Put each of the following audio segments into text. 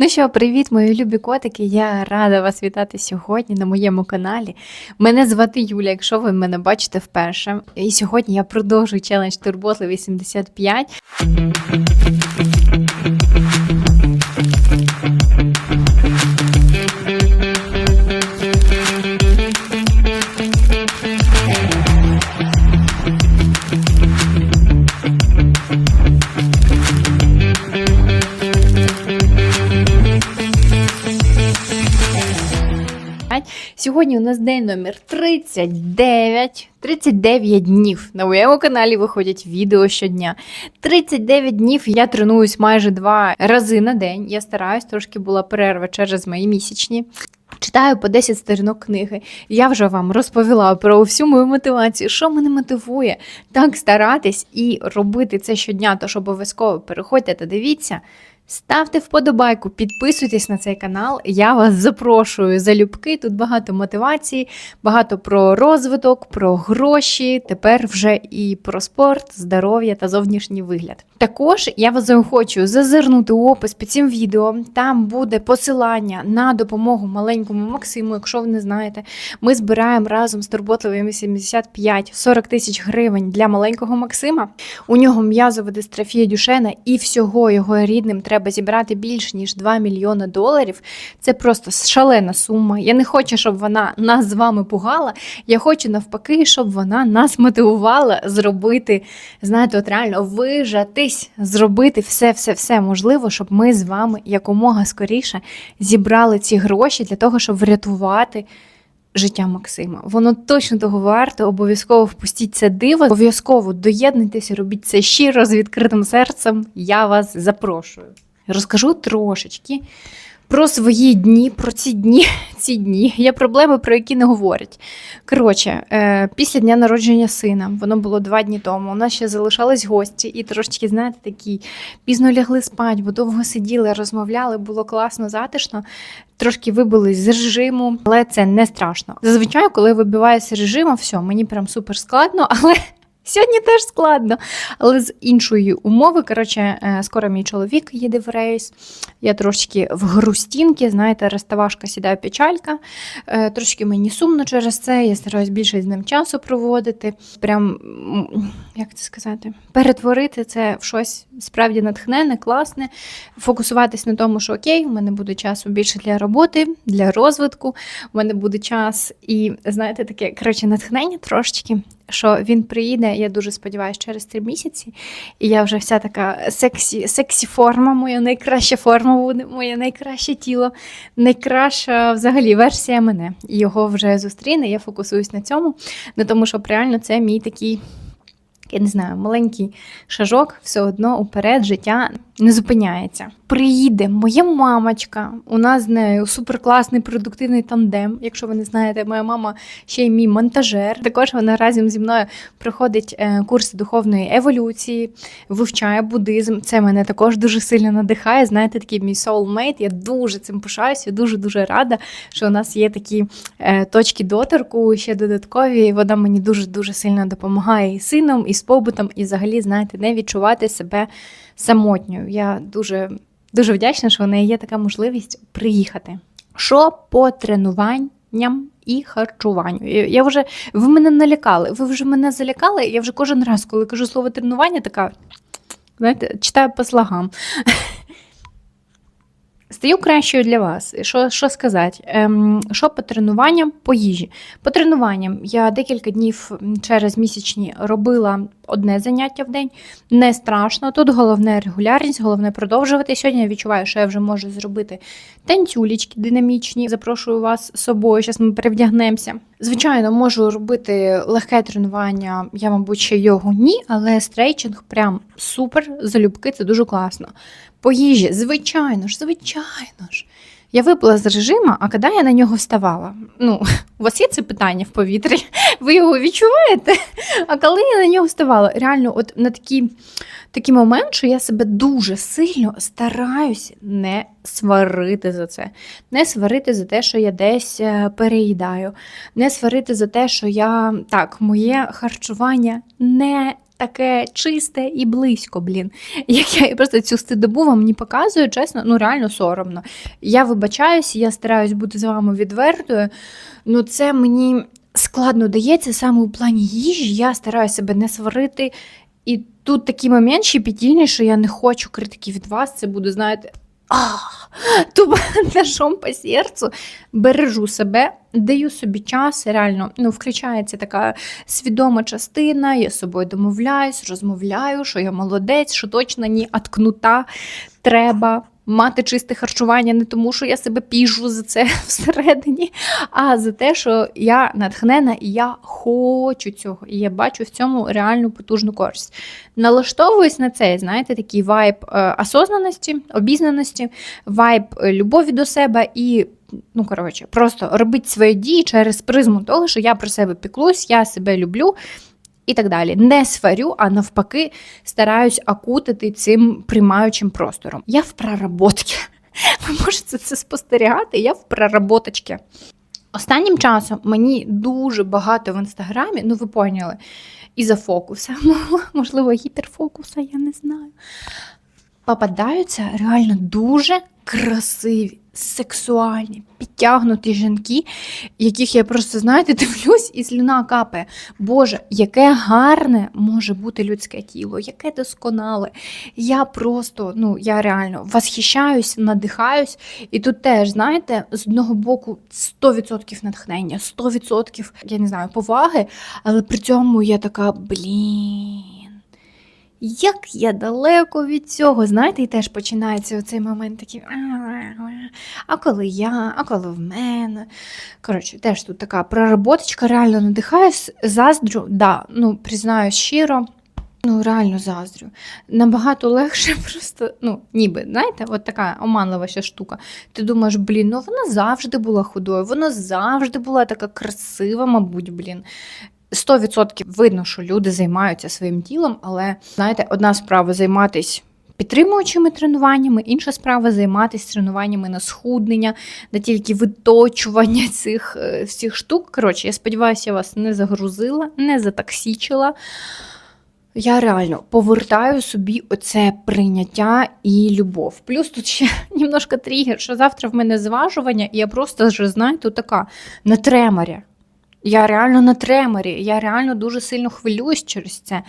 Ну що, привіт, мої любі котики! Я рада вас вітати сьогодні на моєму каналі. Мене звати Юля, якщо ви мене бачите вперше. І сьогодні я продовжую челендж Турботливий 85. Сьогодні у нас день номер 39. 39 днів. На моєму каналі виходять відео щодня. 39 днів я тренуюсь майже два рази на день. Я стараюсь, трошки була перерва через мої місячні. Читаю по 10 сторінок книги. Я вже вам розповіла про всю мою мотивацію, що мене мотивує так старатись і робити це щодня, тож обов'язково переходьте та дивіться. Ставте вподобайку, підписуйтесь на цей канал. Я вас запрошую залюбки. Тут багато мотивації, багато про розвиток, про гроші. Тепер вже і про спорт, здоров'я та зовнішній вигляд. Також я вас хочу зазирнути у опис під цим відео. Там буде посилання на допомогу маленькому Максиму. Якщо ви не знаєте, ми збираємо разом з турботливим 75 40 тисяч гривень для маленького Максима. У нього м'язова дистрофія Дюшена, і всього його рідним треба зібрати більш ніж 2 мільйони доларів. Це просто шалена сума. Я не хочу, щоб вона нас з вами пугала. Я хочу навпаки, щоб вона нас мотивувала зробити, знаєте, от реально вижатись, зробити все-все-все можливо, щоб ми з вами якомога скоріше зібрали ці гроші для того, щоб врятувати. Життя Максима. Воно точно того варте. Обов'язково впустіть це диво. Обов'язково доєднуйтеся, робіть це щиро з відкритим серцем. Я вас запрошую. Розкажу трошечки про свої дні, про ці дні, ці дні. Є проблеми, про які не говорять. Коротше, е, після дня народження сина, воно було два дні тому. У нас ще залишались гості, і трошечки, знаєте, такі пізно лягли спать, бо довго сиділи, розмовляли, було класно, затишно. Трошки вибились з режиму, але це не страшно. Зазвичай, коли вибиваюся з режиму, все, мені прям супер складно, але. Сьогодні теж складно, але з іншої умови. Коротше, е, скоро мій чоловік їде в рейс. Я трошки в грустінки, знаєте, розставашка сідає печалька. Е, Трошки мені сумно через це. Я стараюсь більше з ним часу проводити. Прям, як це сказати, перетворити це в щось справді натхненне, класне, фокусуватись на тому, що окей, у мене буде часу більше для роботи, для розвитку. У мене буде час і, знаєте, таке коротше, натхнення трошечки що він приїде, я дуже сподіваюся, через три місяці. І я вже вся така сексі, сексі форма, моя найкраща форма буде, моє найкраще тіло, найкраща взагалі версія мене. Його вже зустріне. Я фокусуюсь на цьому, не тому що реально це мій такий. Я не знаю, маленький шажок все одно уперед життя не зупиняється. Приїде моя мамочка. У нас з нею суперкласний продуктивний тандем. Якщо ви не знаєте, моя мама ще й мій монтажер. Також вона разом зі мною проходить е, курси духовної еволюції, вивчає буддизм. Це мене також дуже сильно надихає. Знаєте, такий мій soulmate. Я дуже цим пишаюся, дуже дуже рада, що у нас є такі е, точки доторку, ще додаткові. Вона мені дуже дуже сильно допомагає і сином, і з побутом, і взагалі, знаєте, не відчувати себе самотньою. Я дуже дуже вдячна, що в неї є така можливість приїхати. Що по тренуванням і харчуванню? Я вже ви мене налякали. Ви вже мене залякали. Я вже кожен раз, коли кажу слово тренування, така знаєте, читаю по слогам. Стаю кращою для вас. Що що сказати? Ем, Що по тренуванням по їжі? По тренуванням я декілька днів через місячні робила одне заняття в день. Не страшно. Тут головне регулярність, головне продовжувати. Сьогодні я відчуваю, що я вже можу зробити танцюлічки динамічні. Запрошую вас з собою. Зараз ми перевдягнемося. Звичайно, можу робити легке тренування, я, мабуть, ще йогу ні, але стрейчинг прям супер. Залюбки, це дуже класно. По їжі, звичайно ж, звичайно ж. Я випала з режиму, а коли я на нього вставала? Ну, у вас є це питання в повітрі? Ви його відчуваєте? А коли я на нього вставала, реально, от на такий, такий момент, що я себе дуже сильно стараюся не сварити за це, не сварити за те, що я десь е, переїдаю, не сварити за те, що я так, моє харчування не таке чисте і близько, блін. Як я просто цю стидобу вам не показую, чесно, ну реально соромно. Я вибачаюсь, я стараюсь бути з вами відвертою. Ну, це мені складно дається саме у плані їжі. Я стараюся себе не сварити. І тут такий момент щепетільний, що я не хочу критики від вас. Це буде, знаєте, тупо ножом по серцю. Бережу себе, даю собі час. Реально, ну, включається така свідома частина. Я з собою домовляюсь, розмовляю, що я молодець, що точно ні, откнута треба. Мати чисте харчування не тому, що я себе піжу за це всередині, а за те, що я натхнена і я хочу цього. І я бачу в цьому реальну потужну користь. Налаштовуюсь на це, знаєте, такий вайб е, осознаності, обізнаності, вайб е, любові до себе і. Ну, коротше, просто робити свої дії через призму того, що я про себе піклусь, я себе люблю і так далі. Не сварю, а навпаки, стараюсь окутати цим приймаючим простором. Я в проработці. Ви можете це спостерігати, я в проработочці. Останнім часом мені дуже багато в інстаграмі, ну ви поняли, і за фокуса, можливо, гіперфокуса, я не знаю. Попадаються реально дуже красиві, сексуальні, підтягнуті жінки, яких я просто, знаєте, дивлюсь, і слюна капає. Боже, яке гарне може бути людське тіло, яке досконале. Я просто, ну, я реально восхищаюсь, надихаюсь. І тут теж, знаєте, з одного боку 100% натхнення, 100%, я не знаю, поваги, але при цьому я така, блін. Як я далеко від цього, знаєте, і теж починається оцей момент такий. А коли я, а коли в мене. Коротше, теж тут така проработочка, реально надихаюсь, заздрю, да, ну, признаю щиро. Ну, реально заздрю. Набагато легше, просто, ну, ніби, знаєте, от така оманлива штука. Ти думаєш, блін, ну вона завжди була худою, вона завжди була така красива, мабуть, блін. 100% видно, що люди займаються своїм тілом, але знаєте, одна справа займатися підтримуючими тренуваннями, інша справа займатися тренуваннями на схуднення, на тільки виточування цих е, всіх штук. Коротше, я сподіваюся, я вас не загрузила, не затаксічила. Я реально повертаю собі оце прийняття і любов. Плюс тут ще немножко тригер, що завтра в мене зважування, і я просто вже, знаєте, така на треморі. Я реально на треморі, я реально дуже сильно хвилююсь через це.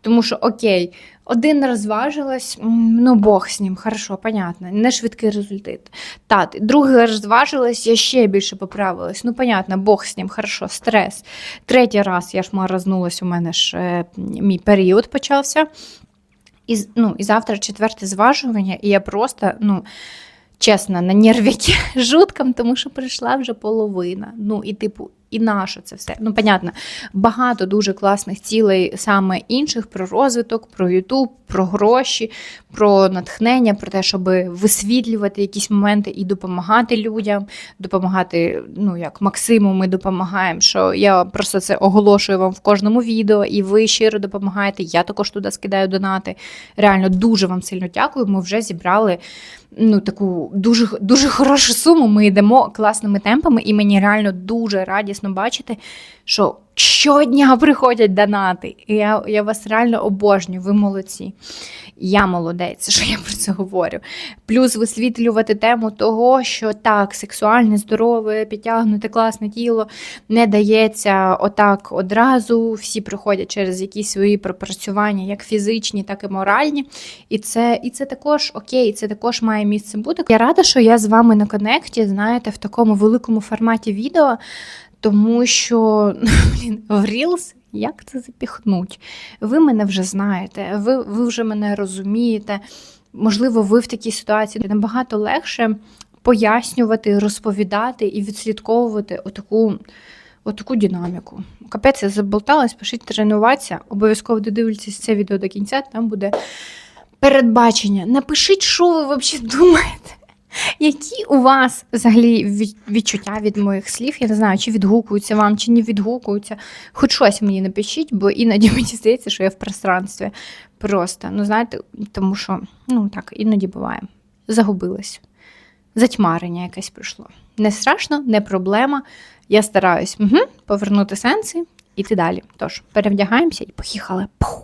Тому що, окей, один раз зважилась, ну Бог з ним, хорошо, понятно, не швидкий результат. Тат, другий раз зважилась, я ще більше поправилась. Ну, понятно, Бог з ним, хорошо, стрес. Третій раз я ж маразнулась, у мене ж е, мій період почався. І, ну, і завтра четверте зважування, і я просто, ну. Чесно, на нервіки жуткам, тому що прийшла вже половина. Ну і типу, і наше це все. Ну, понятно, багато дуже класних цілей саме інших про розвиток, про Ютуб, про гроші, про натхнення, про те, щоб висвітлювати якісь моменти і допомагати людям, допомагати, ну як Максиму, ми допомагаємо. Що я просто це оголошую вам в кожному відео, і ви щиро допомагаєте. Я також туди скидаю донати. Реально дуже вам сильно дякую. Ми вже зібрали ну, таку дуже дуже хорошу суму. Ми йдемо класними темпами, і мені реально дуже радісно бачити, що щодня приходять донати. І я я вас реально обожнюю, ви молодці. Я молодець, що я про це говорю. Плюс висвітлювати тему того, що так, сексуальне, здорове, підтягнуте, класне тіло не дається отак одразу. Всі приходять через якісь свої пропрацювання, як фізичні, так і моральні. І це і це також окей, це також має місце бути. Я рада, що я з вами на коннекті, знаєте, в такому великому форматі відео. Тому що блін, в Reels як це запіхнуть? Ви мене вже знаєте, ви, ви вже мене розумієте. Можливо, ви в такій ситуації набагато легше пояснювати, розповідати і відслідковувати отаку. Отаку динаміку. Капець, я заболталась, пишіть тренуватися. Обов'язково додивитесь це відео до кінця, там буде передбачення. Напишіть, що ви взагалі думаєте. Які у вас взагалі відчуття від моїх слів? Я не знаю, чи відгукуються вам, чи не відгукуються. Хоч щось мені напишіть, бо іноді мені здається, що я в пространстві. Просто, ну знаєте, тому що ну так, іноді буває. Загубилась. Затьмарення якесь прийшло. Не страшно, не проблема. Я стараюсь угу, повернути сенси і йти далі. Тож, перевдягаємося і поїхали. Пух.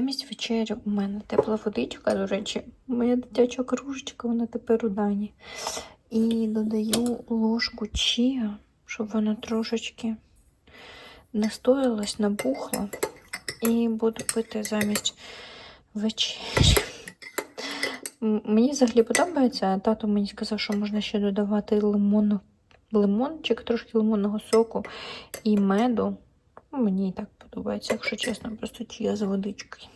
Замість вечері у мене тепла водичка, до речі, моя дитяча кружечка, вона тепер у Дані. І додаю ложку чія, щоб вона трошечки настоялась, набухла. І буду пити замість вечері. Мені взагалі подобається, тато мені сказав, що можна ще додавати лимон, лимончик, трошки лимонного соку і меду. Мені так подобається, якщо чесно, просто чия з водичкою.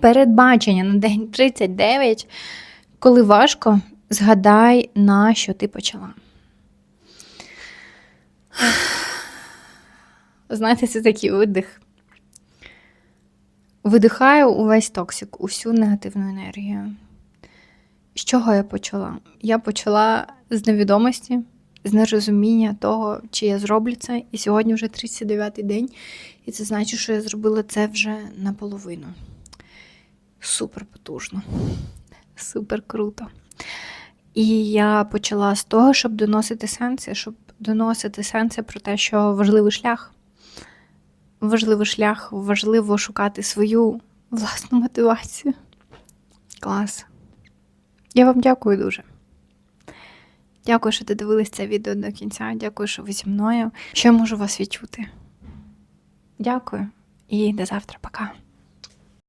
Передбачення на день 39, коли важко, згадай, на що ти почала. Знаєте, це такий видих. Видихаю увесь токсик, усю негативну енергію. З чого я почала? Я почала з невідомості, з нерозуміння того, чи я зроблю це. І сьогодні вже 39-й день, і це значить, що я зробила це вже наполовину. Супер потужно, супер круто. І я почала з того, щоб доносити сенси, щоб доносити сенси про те, що важливий шлях. Важливий шлях, важливо шукати свою власну мотивацію. Клас. Я вам дякую дуже. Дякую, що додивились це відео до кінця. Дякую, що ви зі мною. Що я можу вас відчути. Дякую і до завтра. Пока.